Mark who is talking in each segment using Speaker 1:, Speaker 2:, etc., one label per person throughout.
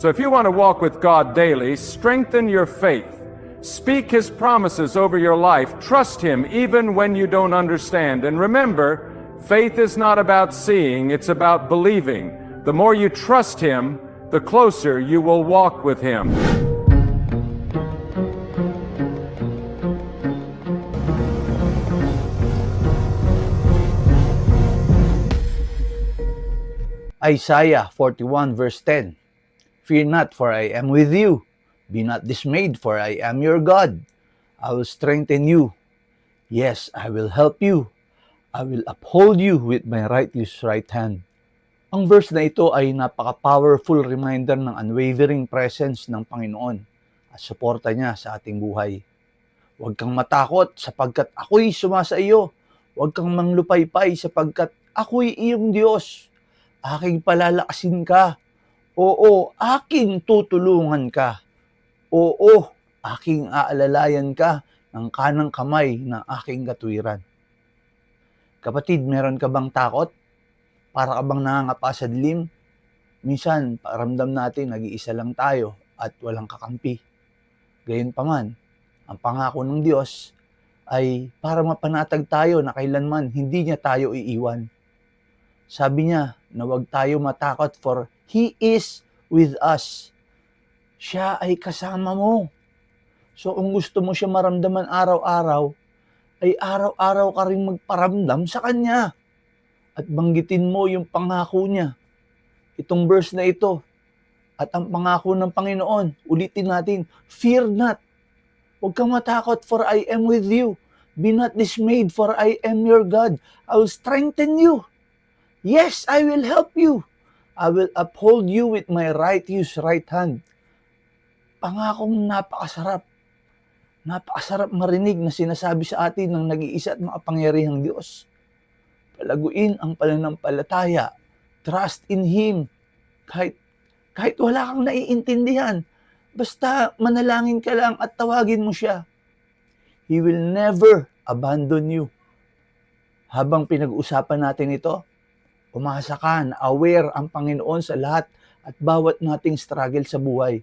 Speaker 1: So if you want to walk with God daily, strengthen your faith. Speak His promises over your life. Trust Him even when you don't understand. And remember, faith is not about seeing, it's about believing. The more you trust Him, the closer you will walk with Him.
Speaker 2: Isaiah 41 verse 10 Fear not, for I am with you. Be not dismayed, for I am your God. I will strengthen you. Yes, I will help you. I will uphold you with my righteous right hand. Ang verse na ito ay napaka-powerful reminder ng unwavering presence ng Panginoon at suporta niya sa ating buhay. Huwag kang matakot sapagkat ako'y sumasa iyo. Huwag kang manglupaypay sapagkat ako'y iyong Diyos. Aking palalakasin ka. Oo, aking tutulungan ka. Oo, aking aalalayan ka ng kanang kamay ng aking katwiran. Kapatid, meron ka bang takot? Para ka bang nangangapa sa dilim? Minsan, paramdam natin nag-iisa lang tayo at walang kakampi. Gayunpaman, ang pangako ng Diyos ay para mapanatag tayo na kailanman hindi niya tayo iiwan. Sabi niya na huwag tayo matakot for He is with us. Siya ay kasama mo. So kung gusto mo siya maramdaman araw-araw, ay araw-araw ka rin magparamdam sa Kanya. At banggitin mo yung pangako niya. Itong verse na ito. At ang pangako ng Panginoon, ulitin natin, fear not. Huwag kang matakot for I am with you. Be not dismayed for I am your God. I will strengthen you. Yes, I will help you. I will uphold you with my righteous right hand. Pangakong napakasarap. Napakasarap marinig na sinasabi sa atin ng nag-iisa at makapangyarihang Diyos. Palaguin ang pananampalataya. Trust in Him. Kahit, kahit wala kang naiintindihan. Basta manalangin ka lang at tawagin mo siya. He will never abandon you. Habang pinag-usapan natin ito, umasa ka aware ang Panginoon sa lahat at bawat nating struggle sa buhay.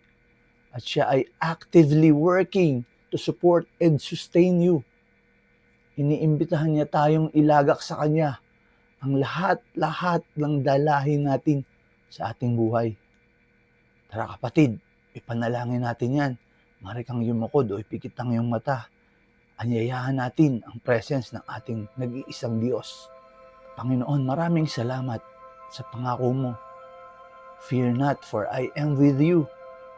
Speaker 2: At siya ay actively working to support and sustain you. Iniimbitahan niya tayong ilagak sa Kanya ang lahat-lahat ng dalahin natin sa ating buhay. Tara kapatid, ipanalangin natin yan. Mari kang yumukod o ipikit ang iyong mata. Anyayahan natin ang presence ng ating nag-iisang Diyos. Panginoon, maraming salamat sa pangako mo. Fear not, for I am with you.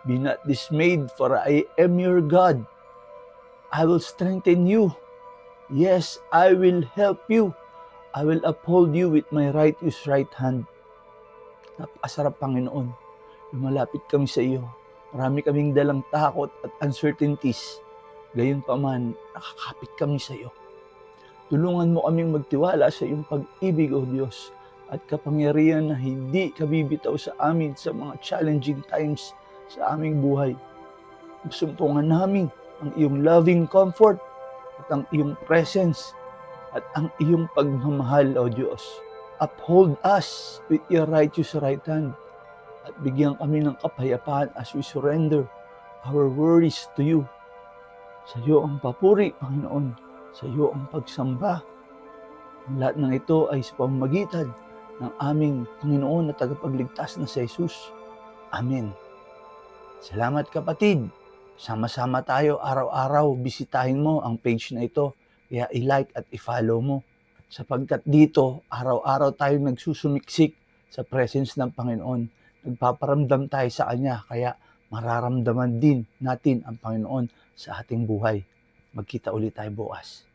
Speaker 2: Be not dismayed, for I am your God. I will strengthen you. Yes, I will help you. I will uphold you with my righteous right hand. Napakasarap, Panginoon. Lumalapit kami sa iyo. Marami kaming dalang takot at uncertainties. Gayon pa man, nakakapit kami sa iyo. Tulungan mo kaming magtiwala sa iyong pag-ibig, O Diyos, at kapangyarihan na hindi ka bibitaw sa amin sa mga challenging times sa aming buhay. Sumpungan namin ang iyong loving comfort at ang iyong presence at ang iyong pagmamahal, O Diyos. Uphold us with your righteous right hand at bigyan kami ng kapayapaan as we surrender our worries to you. Sa iyo ang papuri, Panginoon. Sa iyo ang pagsamba. Ang lahat ng ito ay sa pamamagitan ng aming Panginoon na tagapagligtas na si Jesus. Amen. Salamat kapatid. Sama-sama tayo araw-araw. Bisitahin mo ang page na ito. Kaya i-like at i-follow mo. Sapagkat dito, araw-araw tayo nagsusumiksik sa presence ng Panginoon. Nagpaparamdam tayo sa Kanya. Kaya mararamdaman din natin ang Panginoon sa ating buhay. Magkita ulit tayo bukas.